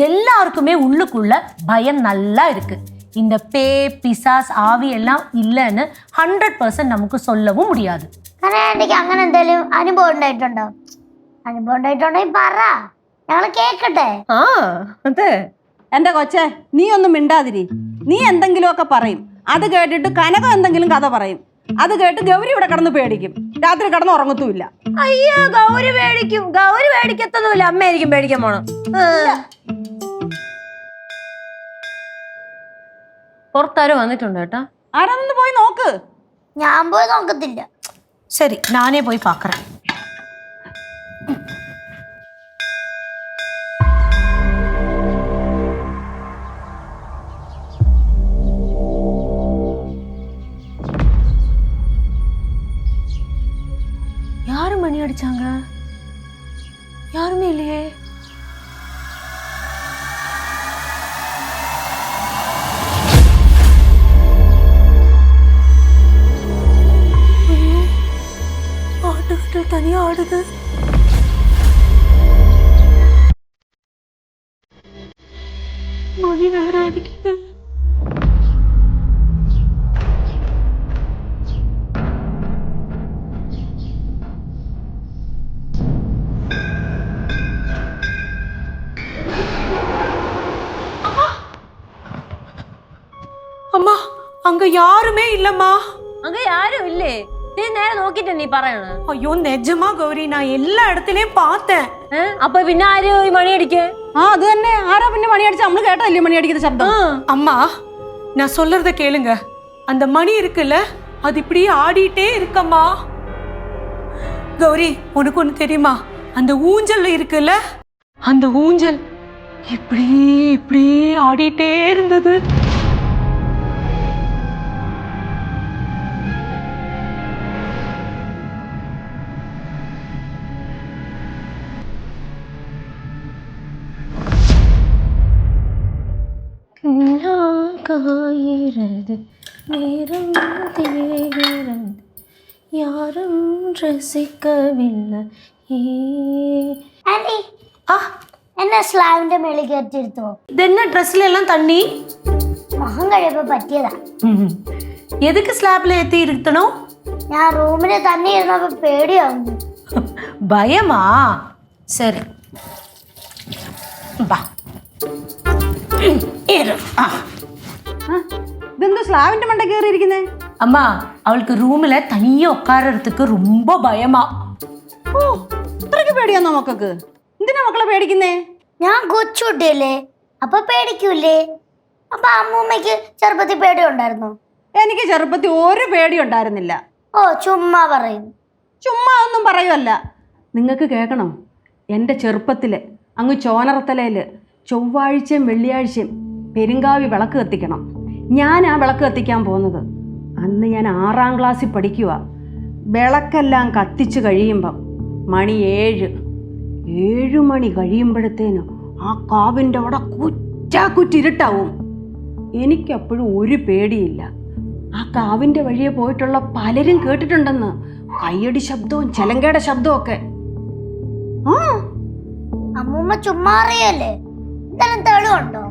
எல்லாருக்குமே உள்ளுக்குள்ள பயம் நல்லா இருக்கு இந்த பே பிசாஸ் ஆவி எல்லாம் இல்லைன்னு ஹண்ட்ரட் பர்சன்ட் நமக்கு சொல்லவும் முடியாது കാരണം എനിക്ക് അങ്ങനെ എന്തെങ്കിലും അനുഭവം ഉണ്ടായിട്ടുണ്ടോ അനുഭവം ഉണ്ടായിട്ടുണ്ടെങ്കിൽ പറ ഞങ്ങൾ കേക്കട്ടെ ആ അതെ എന്റെ കൊച്ചെ നീ ഒന്നും മിണ്ടാതിരി നീ എന്തെങ്കിലുമൊക്കെ പറയും അത് കേട്ടിട്ട് കനകം എന്തെങ്കിലും കഥ പറയും അത് കേട്ട് ഗൗരി ഇവിടെ കിടന്ന് പേടിക്കും രാത്രി കിടന്ന് ഉറങ്ങത്തുമില്ല. അയ്യോ ഗൗരി പേടിക്കും. ഗൗരി പേടിക്കത്തൊന്നുമില്ല. അമ്മയായിരിക്കും പേടിക്കാൻ പോണം പുറത്താരോ വന്നിട്ടുണ്ട് കേട്ടാ? ആരാന്ന് പോയി നോക്ക്. ഞാൻ പോയി നോക്കത്തില്ല. ശരി ഞാനേ പോയി പാക്കറേ. yanıyordu. Molly nerede? அங்க யாருமே இல்லம்மா அங்க யாரும் இல்லே நீ நேரம் நோக்கிட்டு நீ പറയാണ് അയ്യോ നെജമാ கௌரி நான் எல்லா ഇടത്തിലെയും பார்த்தேன் അപ്പൊ பின்ன ആര് மணி அடிக்க ஆ அது தானே ஆறா பின்ன மணி அடிச்சு நம்மளும் கேட்டா இல்லையா மணி அடிக்கிற சப்தம் அம்மா நான் சொல்றத கேளுங்க அந்த மணி இருக்குல்ல அது இப்படியே ஆடிட்டே இருக்கம்மா கௌரி உனக்கு ஒன்று தெரியுமா அந்த ஊஞ்சல் இருக்குல்ல அந்த ஊஞ்சல் இப்படி இப்படி ஆடிட்டே இருந்தது காயிறது நேரம் தேகிறது யாரும் രസിക്കവില്ല ആന്റി ആ എന്നെ സ്ലാവിന്റെ മേളിൽ കയറ്റിരുത്തോ ഇതെന്നെ ഡ്രസ്സിലെല്ലാം തണ്ണി മുഖം കഴിയപ്പോ പറ്റിയതാ എതുക്ക് സ്ലാബിൽ എത്തി ഇരുത്തണോ ഞാൻ റൂമിൽ തന്നെ ഇരുന്നപ്പോ പേടിയാവുന്നു பயமா சரி வா இரு. ஆ. ആ, ഇതെന്തോ സ്ലാവിന്റെ മണ്ട കയറിയിരിക്കുന്നേ அம்மா அவளுக்கு ரூம்ல தனியா உட்காரறதுக்கு ரொம்ப பயமா ഓ ഇത്രയ്ക്ക് പേടിയാന്നോ മക്കൾക്ക് എന്തിനാ മക്കളെ പേടിക്കുന്നേ ഞാൻ കൊച്ചുകുട്ടിയല്ലേ അപ്പൊ പേടിക്കൂലേ അപ്പൊ അമ്മൂമ്മയ്ക്ക് ചെറുപ്പത്തിൽ പേടി ഉണ്ടായിരുന്നു എനിക്ക് ചെറുപ്പത്തിൽ ഒരു പേടി ഉണ്ടായിരുന്നില്ല ഓ ചുമ്മാ പറയും ചുമ്മാ ഒന്നും പറയുമല്ല നിങ്ങൾക്ക് കേൾക്കണം എൻ്റെ ചെറുപ്പത്തിൽ അങ്ങ് ചോനറത്തലയിൽ ചൊവ്വാഴ്ചയും വെള്ളിയാഴ്ചയും പെരുങ്കാവി വിളക്ക് കത്തിക്കണം. ഞാൻ ആ വിളക്ക് കത്തിക്കാൻ പോകുന്നത്. അന്ന് ഞാൻ ആറാം ക്ലാസ്സിൽ പഠിക്കുക വിളക്കെല്ലാം കത്തിച്ച് കഴിയുമ്പം മണി ഏഴ്. ഏഴ് മണി കഴിയുമ്പോഴത്തേനും ആ കാവിന്റെ അവിടെ കുറ്റാക്കുറ്റിരുട്ടാവും എനിക്കപ്പോഴും ഒരു പേടിയില്ല. ആ കാവിന്റെ വഴിയെ പോയിട്ടുള്ള പലരും കേട്ടിട്ടുണ്ടെന്ന്. കയ്യടി ശബ്ദവും ചെലങ്കയുടെ ശബ്ദവും ഒക്കെ. അമ്മൂമ്മ ചുമ്മാറിയല്ലേ എന്തെങ്കിലും തെളിവുണ്ടോ?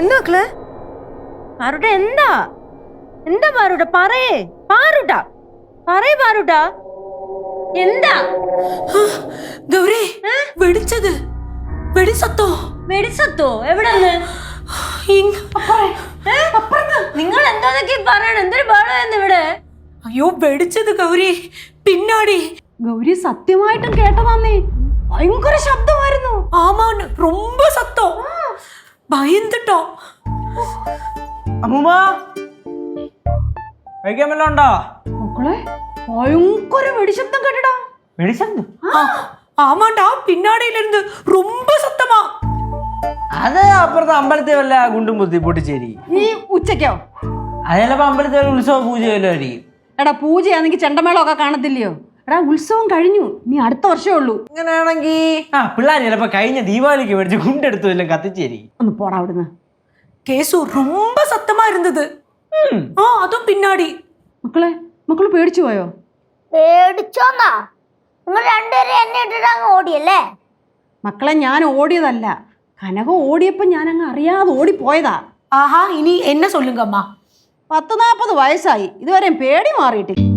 എന്താ മക്കൾ? പാറുടെ എന്താ? എന്താ പാറുടെ പറയേ. പാറുട്ടാ. പറയേ പാറുട്ടാ. എന്താ? ഗൗരി വെടിച്ചത്. വെടിസത്തോ? വെടിസത്തോ? എവിടെ നിങ്ങൾ എന്താന്നൊക്കെ പറയണം? എന്തൊരു ബഹളമായിരുന്നു ഇവിടെ? അയ്യോ വെടിച്ചത് ഗൗരി. പിന്നാടി. ഗൗരി സത്യമായിട്ടും കേട്ടതാന്നേ. ഭയങ്കര ശബ്ദമായിരുന്നു ஆமான்னு ரொம்ப சத்தம் பயந்துட்டோம் അമ്മൂമ്മ കഴിക്കാൻ വല്ലതും ഉണ്ടോ മക്കളെ ഭയങ്കര വെടിശബ്ദം കേട്ടടാ വെടിച്ചെന്തു ஆமாண்டா பின்னாடியில இருந்து ரொம்ப சத்தமா അത് അപ്പുറത്തെ അമ്പലത്തിൽ വല്ല ഗുണ്ടും കുത്തി പൊട്ടിച്ചേരി ഈ ഉച്ചയ്ക്കോ അത് ചിലപ്പോ അമ്പലത്തിൽ വല്ല ഉത്സവ പൂജ വല്ലതും ആയിരിക്കും എടാ പൂജയാണെങ്കിൽ ചെണ്ടമേളമൊക്കെ കാണത്തില്ലയോ എടാ ഉത്സവം കഴിഞ്ഞു നീ അടുത്ത വർഷമേ ഉള്ളൂ അങ്ങനെയാണെങ്കി ആ പിള്ളേർ ചിലപ്പോ കഴിഞ്ഞ ദീപാവലിക്ക് മേടിച്ച് ഗുണ്ടെടുത്തു വല്ലതും കത്തിച്ചേരി ഒന്ന് പോടാ അവിടുന്ന് கேசு ரொம்ப சத்தமா இருந்தது ஆ அதுவும் பின்னாடி മക്കളെ മക്കള് പേടിച്ചു പോയോ പേടിച്ചോന്നാ നിങ്ങൾ രണ്ടുപേരും എന്നെ ഇട്ടിട്ട് അങ്ങ് ഓടിയല്ലേ മക്കളെ ഞാൻ ഓടിയതല്ല കനകം ഓടിയപ്പോൾ ഞാൻ അങ്ങ് അറിയാതെ ഓടിപ്പോയതാ ஆஹா இனி என்ன சொல்லுங்கம்மா പത്ത് നാൽപ്പത് വയസ്സായി ഇതുവരെ പേടി മാറിയിട്ടില്ല